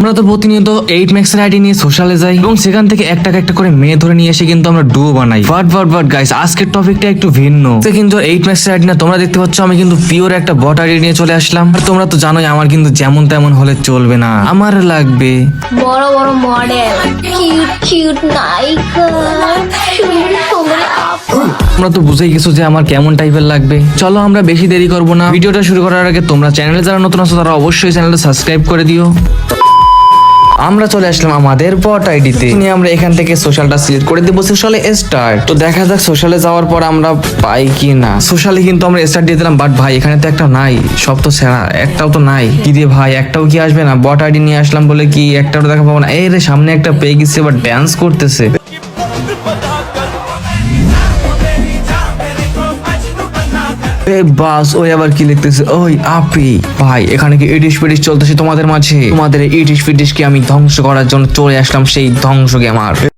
আমরা তো প্রতিনিয়ত এইট ম্যাক্সের আইডি নিয়ে সোশ্যালে যাই এবং সেখান থেকে একটা একটা করে মেয়ে ধরে নিয়ে এসে কিন্তু আমরা ডুও বানাই। বাট বাট বাট গাইস আজকের টপিকটা একটু ভিন্ন। সে কিন্তু এইট ম্যাক্সের আইডি না তোমরা দেখতে পাচ্ছ আমি কিন্তু পিওর একটা বট আইডি নিয়ে চলে আসলাম। আর তোমরা তো জানোই আমার কিন্তু যেমন তেমন হলে চলবে না। আমার লাগবে। বড় বড় মডেল কিউট কিউট নায়িকা তোমরা তো বুঝেই গেছো যে আমার কেমন টাইপের লাগবে। চলো আমরা বেশি দেরি করব না। ভিডিওটা শুরু করার আগে তোমরা চ্যানেলে যারা নতুন আছো তারা অবশ্যই চ্যানেলটা সাবস্ক্রাইব করে দিও। আমরা চলে আসলাম আমাদের বট আইডিতে নিয়ে আমরা এখান থেকে সোশ্যালটা সিলেক্ট করে দেবো সোশ্যালে স্টার্ট তো দেখা যাক সোশ্যালে যাওয়ার পর আমরা পাই কি না সোশ্যালে কিন্তু আমরা স্টার্ট দিয়ে দিলাম বাট ভাই, এখানে তো একটা নাই। সব তো সেরা একটাও তো নাই। কি দিয়ে ভাই, একটাও কি আসবে না? বট আইডি নিয়ে আসলাম বলে কি একটাও দেখা পাবো না? এই রে, সামনে একটা পেয়ে গেছে বাট ড্যান্স করতেছে। এ বাস, ওই আবার কি লিখতেছে? ওই আপি। ভাই, এখানে কি ইডিশ পিডিশ চলতেছে তোমাদের মাঝে? তোমাদের ইডিশ পিডিশ কি আমি ধ্বংস করার জন্য চলে আসলাম সেই ধ্বংস গেমার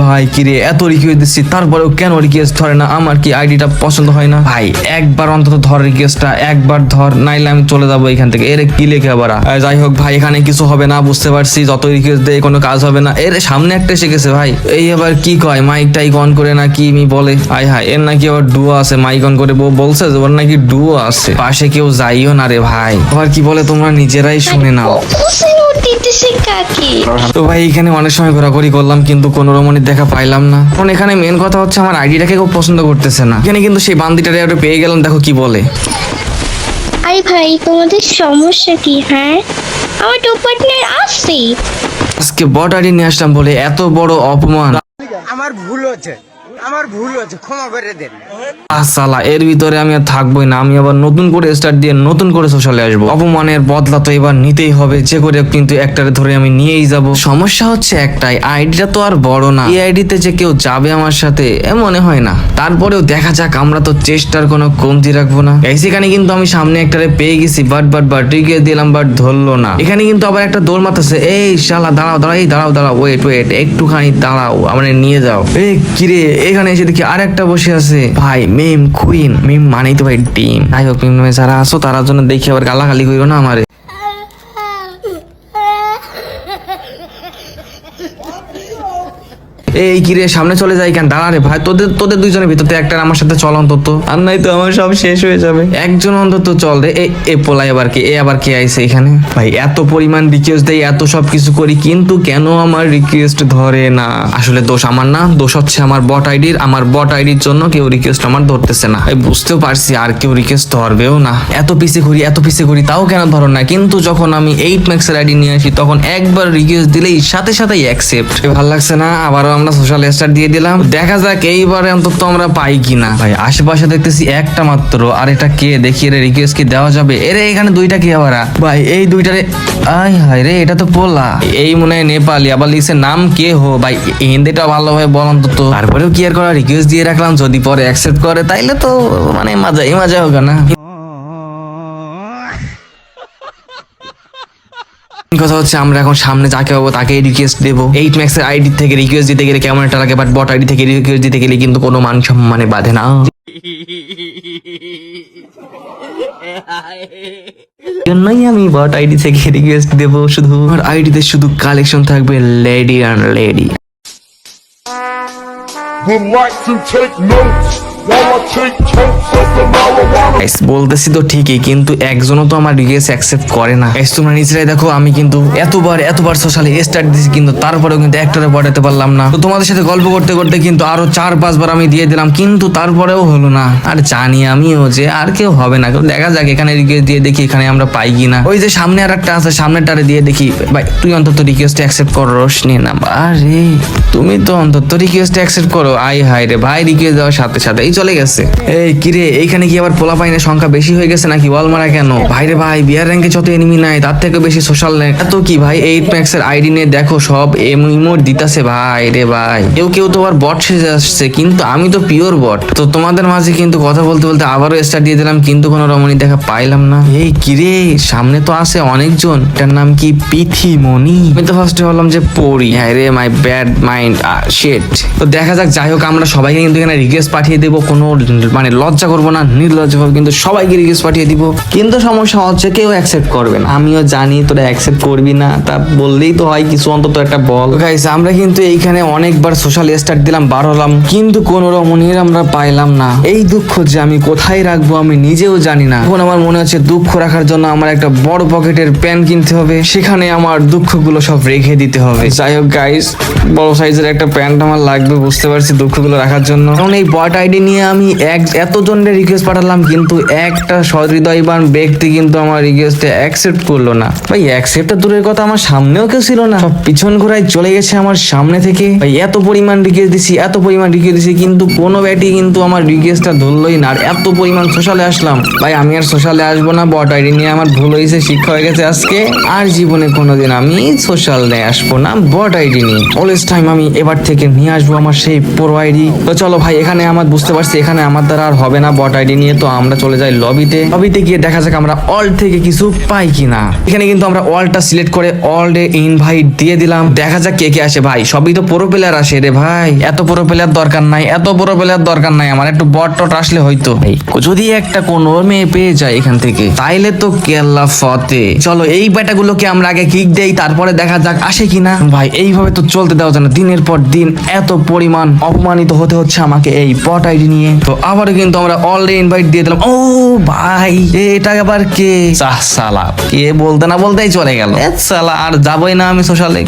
ভাই, কি এত রিকোয়েস্ট দিচ্ছি, তারপরেও কেন রিকোয়েস্ট ধরে না? আমার কি আইডিটা পছন্দ হয় না? ভাই, একবার অন্তত ধর রিকোয়েস্টটা একবার ধর, নাইলে আমি চলে যাব এখান থেকে। এর, কি লেখে আবার? যাই হোক ভাই, এখানে কিছু হবে না, বুঝতে পারছি যত রিকোয়েস্ট দেয় কোনো কাজ হবে না। এর, সামনে একটা এসে গেছে ভাই। এই আবার কি কয়? মাইক টাইক অন করে নাকি মি বলে? আই হাই এর নাকি আবার ডুয়ো আছে মাইক অন করে বলছে ওর নাকি ডুয়ো আছে। পাশে কেউ যাইও না রে ভাই। আবার কি বলে তোমরা নিজেরাই শুনে নাও। কাকি? তো ভাই এখানে অনেক সময় ঘোরাঘুরি করলাম কিন্তু কোনো রমণীর দেখা পাইলাম না। কারণ এখানে মেন কথা হচ্ছে আমার আইডিটাকে কেউ পছন্দ করতেছে না। এখানে কিন্তু সেই বান্দিটারে একটা পেয়ে গেলাম দেখো কি বলে। আরে ভাই তোমাদের সমস্যা কি হ্যাঁ? আমার টু পার্টনার আছে। আজকে বট আইডি নিয়ে আসলাম বলে এত বড় অপমান। আমার ভুল হচ্ছে। আমার ভুল হচ্ছে ক্ষমা করে দেন। এর ভিতরে আমি আর থাকবোই না, আমি আবার নতুন করে স্টার্ট দিয়ে নতুন করে সোশ্যালে অপমানের বদলা তো এবার নিতেই হবে, যে করে কিন্তু একটারে ধরে আমি নিয়েই যাব। সমস্যা হচ্ছে একটাই, আইডিটা তো আর বড় না। এই আইডিতে যে কেউ যাবে আমার সাথে, এ মনে হয় না। তারপরেও দেখা যাক, আমরা তো চেষ্টার কোনো কমতি রাখব না। সেখানে কিন্তু আমি সামনে একটারে পেয়ে গেছি বাট বাট বাট টিকে দিলাম বাট ধরলো না। এখানে কিন্তু আবার একটা দৌড় মারতেছে, এই শালা, দাঁড়াও দাঁড়াও, এই দাঁড়াও দাঁড়াও ওয়েট ওয়েট একটুখানি দাঁড়াও মানে নিয়ে যাও। এই কিরে এখানে এসে দেখি আর একটা বসে আছে। ভাই মেম কুইন মেম মানেই তো ভাই ডিম। যাই হোক মেম যারা আসো তারা জন্য দেখি আবার গালাগালি করিও না আমারে। এই কিরে সামনে চলে যাই কেন? দাঁড়া রে ভাই তোদের তোদের দুইজনের ভিতর একটা আমার সাথে চল অন্তত। আর নাই তো আমার সব শেষ হয়ে যাবে। একজন অন্তত চল রে। এ- এ পোলাই আবার কে? এ আবার কে আইছে এখানে? ভাই এত পরিমাণ রিকোয়েস্ট দেয় এত সব কিছু করি কিন্তু কেন আমার রিকোয়েস্ট ধরে না? আসলে দোষ আমার না দোষ হচ্ছে আমার বট আইডির আমার বট আইডির জন্য কেউ রিকোয়েস্ট আমার ধরতেছে না। এই বুঝতেও পারছি আর কেউ রিকোয়েস্ট ধরবেও না। এত পিছে ঘুরি এত পিছে ঘুরি তাও কেন ধরো না? কিন্তু যখন আমি এইট ম্যাক্সের আইডি নিয়ে আসি তখন একবার রিকোয়েস্ট দিলেই সাথে সাথেই অ্যাকসেপ্ট ভালো লাগছে না আবারও আমরা সোশ্যাল স্টার দিয়ে দিলাম। দেখা যাক এইবারে অন্তত আমরা পাই কিনা। ভাই, আশেপাশে দেখতেছি একটা মাত্র। আর এটা কে? দেখি রে রিকোয়েস্ট কি দেওয়া যাবে। এরে, এখানে দুইটা কি আবার? ভাই, এই দুইটারে আই হাই রে, এটা তো পোলা। এই মনে হয় নেপালি। আবার লিখছে, নাম কে হো? ভাই, হিন্দিটা ভালোভাবে বল অন্তত। তারপরেও কি আর করা রিকোয়েস্ট দিয়ে রাখলাম। যদি পরে অ্যাকসেপ্ট করে, তাইলে তো মানে মজাই মজা হবে না। কথা হচ্ছে আমরা এখন সামনে যাকে পাবো তাকে রিকোয়েস্ট দেবো। এইট ম্যাক্সের আইডি থেকে রিকোয়েস্ট দিতে গেলে কেমন একটা লাগে বাট বট আইডি থেকে রিকোয়েস্ট দিতে গেলে কিন্তু কোনো মান সম্মানে বাধে না। জন্যই আমি বট আইডি থেকে রিকোয়েস্ট দেবো শুধু। আমার আইডিতে শুধু কালেকশন থাকবে lady and lady would like to take notes? বলতেছি তো ঠিকই কিন্তু একজনও তো আমার রিকোয়েস্ট অ্যাকসেপ্ট করে না। Guys, তোমরা নিজেরাই দেখো আমি কিন্তু এতবার এতবার সোশ্যালে স্টার্ট দিয়েছি কিন্তু তারপরেও কিন্তু একটারে পড়াতে পারলাম না। তো তোমাদের সাথে গল্প করতে করতে কিন্তু আরও চার পাঁচবার আমি দিয়ে দিলাম কিন্তু তারপরেও হলো না। আর জানি আমিও যে আর কেউ হবে না। দেখা যাক এখানে রিকোয়েস্ট দিয়ে দেখি এখানে আমরা পাই কিনা। ওই যে সামনে আর একটা আছে সামনেটারে দিয়ে দেখি। ভাই তুই অন্তত রিকোয়েস্ট অ্যাকসেপ্ট করো রোশনি না আরে তুমি তো অন্তত রিকোয়েস্ট অ্যাকসেপ্ট করো। আই হাই রে ভাই রিকোয়েস্ট দেওয়ার সাথে সাথে। এই চলে গেছে। এই কিরে, এইখানে কি আবার পোলা পাইনের সংখ্যা বেশি হয়ে গেছে নাকি? ওয়াল মারা কেন? ভাই রে ভাই, বিয়ার র্যাঙ্কে যত এনিমি নাই, তার থেকে বেশি সোশ্যাল র্যাঙ্ক এত কি ভাই? এইট ম্যাক্স এর আইডি নিয়ে দেখো, সব ইমোট দিতাছে ভাই রে ভাই। কেউ কেউ তো আবার বট সেজে আসছে, কিন্তু আমি তো পিওর বট তো তোমাদের মাঝে কিন্তু কথা বলতে বলতে আবারও স্টার্ট দিয়ে দিলাম, কিন্তু কোনো রমণী দেখা পাইলাম না। এই কিরে, সামনে তো আছে অনেকজন। এটার নাম কি পিথিমণি? আমি তো ফার্স্টে ভাবলাম যে পড়ি হ্যাঁ রে মাই ব্যাড মাইন্ড শেট তো দেখা যাক, যাই হোক, আমরা সবাইকে কিন্তু এখানে রিকোয়েস্ট পাঠিয়ে দেবো। কোনো মানে লজ্জা করব না নির্লজ্জ ভাবে কিন্তু সবাইকে রিকোয়েস্ট পাঠিয়ে দিব। কিন্তু সমস্যা হচ্ছে কেউ অ্যাকসেপ্ট করবে না। আমিও জানি তোরা অ্যাকসেপ্ট করবি না, তা বললেই তো হয় কিছু অন্তত একটা বল। গাইস আমরা কিন্তু এইখানে অনেকবার সোশ্যাল স্টার্ট দিলাম, বার হলাম, কিন্তু কোন রমণীর আমরা পাইলাম না। এই দুঃখ যে আমি কোথায় রাখব আমি নিজেও জানি না। এখন আমার মনে হচ্ছে দুঃখ রাখার জন্য আমার একটা বড় পকেটের প্যান কিনতে হবে, সেখানে আমার দুঃখগুলো সব রেখে দিতে হবে। যাই হোক গাইস বড় সাইজের একটা প্যান্ট আমার লাগবে, বুঝতে পারছি দুঃখগুলো রাখার জন্য। কারণ এই বট আইডি নিয়ে আমি এক এতজনের রিকোয়েস্ট পাঠালাম, কিন্তু একটা সহৃদয়বান ব্যক্তি কিন্তু আমার রিকোয়েস্টে অ্যাকসেপ্ট করল না। ভাই অ্যাকসেপ্ট দূরের কথা আমার সামনেও কেউ ছিল না। সব পিছন ঘোরায় চলে গেছে আমার সামনে থেকে। ভাই, এত পরিমাণ রিকোয়েস্ট দিছি, এত পরিমাণ রিকোয়েস্ট দিছি, কিন্তু কোনো ব্যাটি কিন্তু আমার রিকোয়েস্টটা ধরলোই না। আর এত পরিমাণ সোশ্যালে আসলাম। ভাই, আমি আর সোশ্যালে আসব না বট আইডি নিয়ে আমার ভুল হয়েছে, শিক্ষা হয়ে গেছে আজকে। আর জীবনে কোনোদিন আমি সোশ্যালে আসব না বট আইডি নিয়ে। অলওয়েজ টাইম আমি এবার থেকে নিয়ে আসব আমার সেই পুরো আইডি তো চলো ভাই, এখানে আমার বুঝতে পারছি, এখানে আমার দ্বারা আর হবে না বট আইডি নিয়ে তো আমরা চলে যাই লবিতে লবিতে গিয়ে দেখা যাক আমরা অল থেকে কিছু পাই কিনা। এখানে কিন্তু আমরা অলটা সিলেক্ট করে অল ডে ইনভাইট দিয়ে দিলাম। দেখা যাক কে কে আসে। ভাই, সবই তো প্রো প্লেয়ার আসে রে ভাই। এত প্রো প্লেয়ার দরকার নাই, এত প্রো প্লেয়ার দরকার নাই। আমার একটু বট টট আসলে হয়তো। যদি একটা কোনো মেয়ে পেয়ে যায় এখান থেকে, তাইলে তো কেল্লা ফতে। চলো, এই ব্যাটাগুলোকে আমরা আগে কিক দেই, তারপরে দেখা যাক আসে কিনা। ভাই, এইভাবে তো চলতে দেওয়া যায় না। দিনের পর দিন এত পরিমাণ অপমানিত হতে হচ্ছে আমাকে এই পট আইডি নিয়ে। তো আবারও কিন্তু আমরা অলরেডি ইনভাইট দিয়ে দিলাম। ও ভাই এটা আবার কে? সালা। কে বলতে না বলতেই চলে গেল। সালা আর যাবোই না আমি সোশ্যালে